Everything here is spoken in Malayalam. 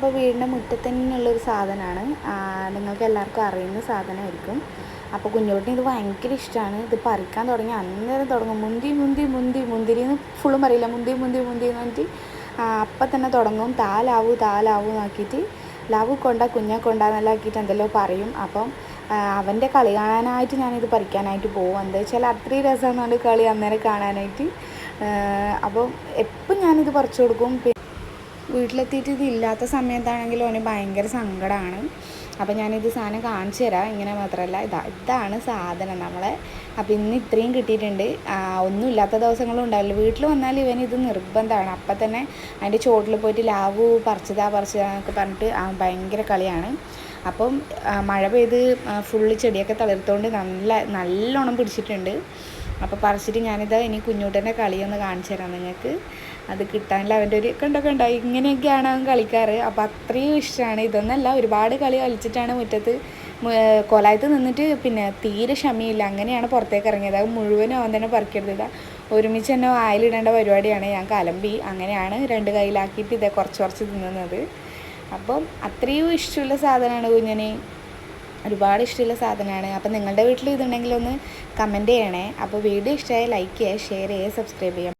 അപ്പോൾ വീടിന്റെ മുറ്റത്ത് തന്നെയുള്ളൊരു സാധനമാണ് നിങ്ങൾക്ക് എല്ലാവർക്കും അറിയുന്ന സാധനമായിരിക്കും. അപ്പോൾ കുഞ്ഞോട്ടിന് ഇത് ഭയങ്കര ഇഷ്ടമാണ് ഇത് പറിക്കാൻ തുടങ്ങി അന്നേരം തുടങ്ങും. മുന്തി മുന്തി മുന്തി മുന്തിരി എന്ന് ഫുള്ളും പറയില്ല. മുന്തി മുന്തി മുന്തി എന്ന് പറഞ്ഞിട്ട് അപ്പം തന്നെ തുടങ്ങും. താ ലാവു താ ലാവു എന്നാക്കിയിട്ട് ലാവു കൊണ്ട കുഞ്ഞെ കൊണ്ടാന്നെല്ലാം ആക്കിയിട്ട് എന്തെല്ലോ പറയും. അപ്പം അവന്റെ കളി കാണാനായിട്ട് ഞാനിത് പറിക്കാനായിട്ട് പോകും എന്താ വെച്ചാൽ അത്രയും രസമാണ് കളി അന്നേരം കാണാനായിട്ട്. അപ്പോൾ അപ്പം എപ്പം ഞാനിത് പറിച്ചു കൊടുക്കും? വീട്ടിലെത്തിയിട്ട് ഇത് ഇല്ലാത്ത സമയത്താണെങ്കിലും അവന് ഭയങ്കര സങ്കടമാണ് അപ്പോൾ ഞാനിത് സാധനം കാണിച്ചു തരാം. ഇങ്ങനെ മാത്രമല്ല ഇതാ ഇതാണ് സാധനം നമ്മളെ. അപ്പോൾ ഇന്ന് ഇത്രയും കിട്ടിയിട്ടുണ്ട്. ഒന്നുമില്ലാത്ത ദിവസങ്ങളും ഉണ്ടാവില്ല. വീട്ടിൽ വന്നാൽ ഇവൻ ഇത് നിർബന്ധമാണ്. അപ്പം തന്നെ അതിന്റെ ചോട്ടിൽ പോയിട്ട് ലാവു പറിച്ചതാ പറിച്ചതാ എന്നൊക്കെ പറഞ്ഞിട്ട് ആ, ഭയങ്കര കളിയാണ്. അപ്പം മഴ പെയ്ത് ഫുള്ള് ചെടിയൊക്കെ തളിർത്തുകൊണ്ട് നല്ല നല്ലോണം പിടിച്ചിട്ടുണ്ട്. അപ്പോൾ പറിച്ചിട്ട് ഞാനിത് ഇനി കുഞ്ഞൂട്ടന്റെ കളിയൊന്ന് കാണിച്ചു തരാം നിങ്ങൾക്ക് അത് കിട്ടാനില്ല അവന്റെ ഒരു കണ്ടോ കണ്ടോ ഇങ്ങനെയൊക്കെയാണ് അവൻ കളിക്കാറ്. അപ്പോൾ അത്രയും ഇഷ്ടമാണ്. ഇതൊന്നല്ല ഒരുപാട് കളി കളിച്ചിട്ടാണ് മുറ്റത്ത് കൊലായത്ത് നിന്നിട്ട് പിന്നെ തീരെ ക്ഷമയില്ല. അങ്ങനെയാണ് പുറത്തേക്ക് ഇറങ്ങിയത്. അത് മുഴുവനും അവൻ തന്നെ പറിക്കരുത് ഒരുമിച്ച് തന്നെ വായിലിടേണ്ട പരിപാടിയാണ്. ഞാൻ കലമ്പി അങ്ങനെയാണ് രണ്ട് കയ്യിലാക്കിയിട്ട് ഇതേ കുറച്ച് കുറച്ച് തിന്നുന്നത്. അപ്പം അത്രയും ഇഷ്ടമുള്ള സാധനമാണ് കുഞ്ഞിന്. ഒരുപാട് ഇഷ്ടമുള്ള സാധനമാണ്. അപ്പോൾ നിങ്ങളുടെ വീട്ടിൽ ഇതുണ്ടെങ്കിൽ ഒന്ന് കമന്റ് ചെയ്യണേ. അപ്പോൾ വീഡിയോ ഇഷ്ടമായി ലൈക്ക് ചെയ്യുക ഷെയർ ചെയ്യുക സബ്സ്ക്രൈബ് ചെയ്യുക.